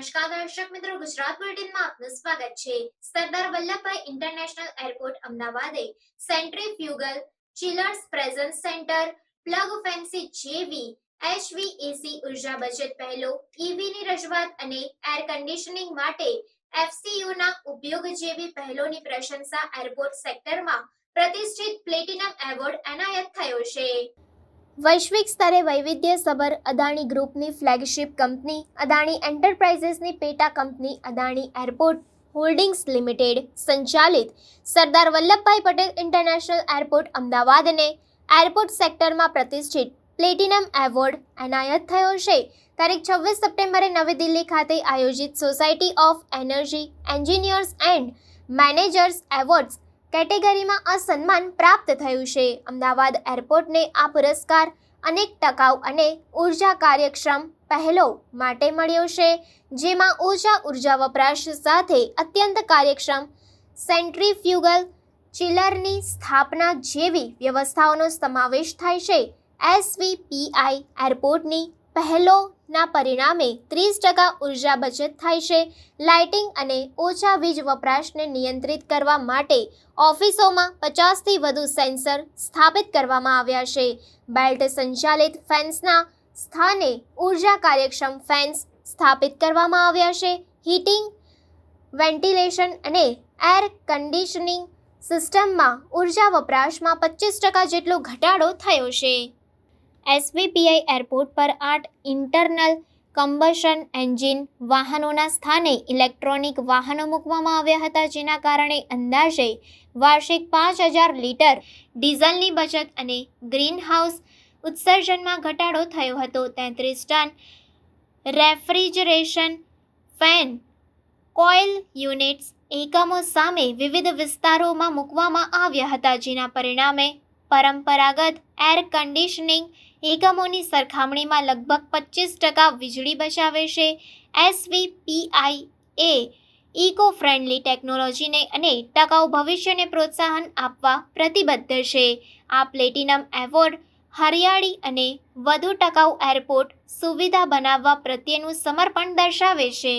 નમસ્કાર દર્શક મિત્રો, ગુજરાત બુલેટિનમાં આપનું સ્વાગત છે. Sardar Vallabhbhai international airport, અમદાવાદે centrifugal chillers presence centre, plug fancy જેવી એચવીએસી ઊર્જા બચત પહેલો, ઈવીની રજૂઆત અને એર કન્ડિશનિંગ માટે એફસીયુના ઉપયોગ જેવી પહેલોની પ્રશંસા એરપોર્ટ સેક્ટરમાં પ્રતિષ્ઠિત પ્લેટિનમ એવોર્ડ એનાયત થયો છે. વૈશ્વિક સ્તરે વૈવિધ્યસભર અદાણી ગ્રુપની ફ્લેગશિપ કંપની, અદાણી એન્ટરપ્રાઇઝિસની પેટા company, Adani airport holdings limited સંચાલિત સરદાર વલ્લભભાઈ પટેલ ઇન્ટરનેશનલ એરપોર્ટ અમદાવાદને એરપોર્ટ સેક્ટરમાં પ્રતિષ્ઠિત પ્લેટિનમ એવોર્ડ એનાયત થયો છે. તારીખ છવ્વીસ સપ્ટેમ્બરે નવી દિલ્હી ખાતે આયોજિત society of energy engineers and managers awards કેટેગરીમાં આ સન્માન પ્રાપ્ત થયું છે. અમદાવાદ એરપોર્ટને આ પુરસ્કાર અનેક ટકાઉ અને ઊર્જા કાર્યક્ષમ પહેલો માટે મળ્યો છે, જેમાં ઓછા ઊર્જા વપરાશ સાથે અત્યંત કાર્યક્ષમ સેન્ટ્રીફ્યુગલ ચિલરની સ્થાપના જેવી વ્યવસ્થાઓનો સમાવેશ થાય છે. એસવીપીઆઈ એરપોર્ટની પહેલોના પરિણામે ત્રીસ ટકા ઊર્જા બચત થાય છે. લાઇટિંગ અને ઓછા વીજ વપરાશને નિયંત્રિત કરવા માટે ઓફિસોમાં પચાસથી વધુ સેન્સર સ્થાપિત કરવામાં આવ્યા છે. બેલ્ટ સંચાલિત ફેન્સના સ્થાને ઊર્જા કાર્યક્ષમ ફેન્સ સ્થાપિત કરવામાં આવ્યા છે. હીટિંગ, વેન્ટિલેશન અને એર કન્ડિશનિંગ સિસ્ટમમાં ઊર્જા વપરાશમાં પચીસ ટકા જેટલો ઘટાડો થયો છે. એસવીપીઆઈ એરપોર્ટ પર આઠ ઇન્ટરનલ કમ્બશન એન્જિન વાહનોના સ્થાને ઇલેક્ટ્રોનિક વાહનો મૂકવામાં આવ્યા હતા, જેના કારણે અંદાજે વાર્ષિક પાંચ હજાર લીટર ડીઝલની બચત અને ગ્રીનહાઉસ ઉત્સર્જનમાં ઘટાડો થયો હતો. તેત્રીસ ton refrigeration fan coil units એકમો સામે વિવિધ વિસ્તારોમાં મૂકવામાં આવ્યા હતા, જેના પરિણામે પરંપરાગત એર કન્ડિશનિંગ એકમોની સરખામણીમાં લગભગ પચીસ ટકા વીજળી બચાવે છે. એસવીપીઆઈ એ ઇકો ફ્રેન્ડલી ટેકનોલોજીને અને ટકાઉ ભવિષ્યને પ્રોત્સાહન આપવા પ્રતિબદ્ધ છે. આ પ્લેટિનમ એવોર્ડ હરિયાળી અને વધુ ટકાઉ એરપોર્ટ સુવિધા બનાવવા પ્રત્યેનું સમર્પણ દર્શાવે છે.